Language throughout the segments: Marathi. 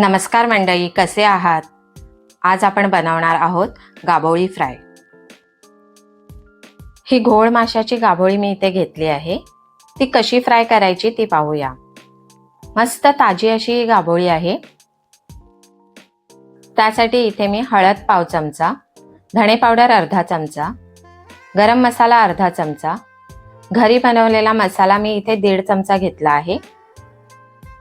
नमस्कार मंडळी कसे आहात? आज आपण बनवणार आहोत गाभोळी फ्राय. ही घोळ माशाची गाभोळी मी इथे घेतली आहे. ती कशी फ्राय करायची ती पाहूया. मस्त ताजी अशी ही गाभोळी आहे. त्यासाठी इथे मी हळद पाव चमचा धणे पावडर अर्धा चमचा गरम मसाला अर्धा चमचा घरी बनवलेला मसाला मी इथे दीड चमचा घेतला आहे.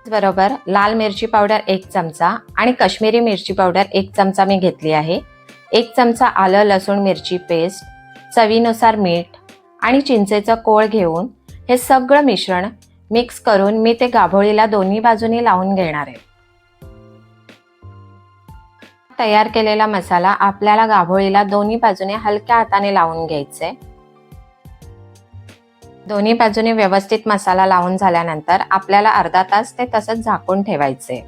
बरोबर. लाल मिरची पावडर एक चमचा आणि कश्मीरी मिरची पावडर एक चमचा मी घेतली आहे. एक चमचा आलं लसूण मिरची पेस्ट चवीनुसार मीठ आणि चिंचेचं कोळ घेऊन हे सगळं मिश्रण मिक्स करून मी ते गाभोळीला दोन्ही बाजूनी लावून घेणार आहे. तयार केलेला मसाला आपल्याला गाभोळीला दोन्ही बाजूने हलक्या हाताने लावून घ्यायचे दोन्ही बाजूने व्यवस्थित मसाला लावून झाल्यानंतर आपल्याला अर्धा तास ते तसंच झाकून ठेवायचे.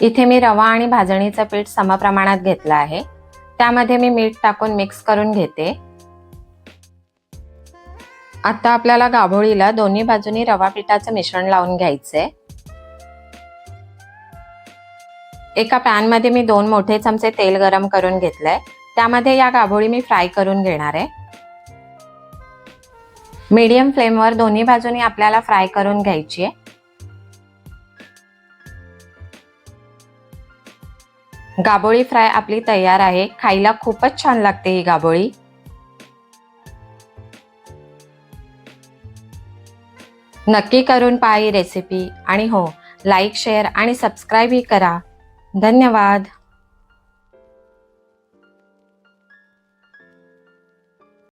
इथे मी रवा आणि भाजणीचं पीठ समप्रमाणात घेतलं आहे. त्यामध्ये मी मीठ टाकून मिक्स करून घेते. आता आपल्याला गाभोळीला दोन्ही बाजूनी रवा पिठाचं मिश्रण लावून घ्यायचंय एका पॅनमध्ये मी दोन मोठे चमचे तेल गरम करून घेतलंय. त्यामध्ये या गाभोळी मी फ्राय करून घेणार आहे. मीडियम फ्लेमवर दोन्ही बाजूनी आपल्याला फ्राय करून घ्यायची आहे. गाबोळी फ्राय आपली तयार आहे. खायला खूपच छान लागते ही गाबोळी. नक्की करून पहा ही रेसिपी आणि हो लाईक शेअर आणि सबस्क्राईबही करा. धन्यवाद.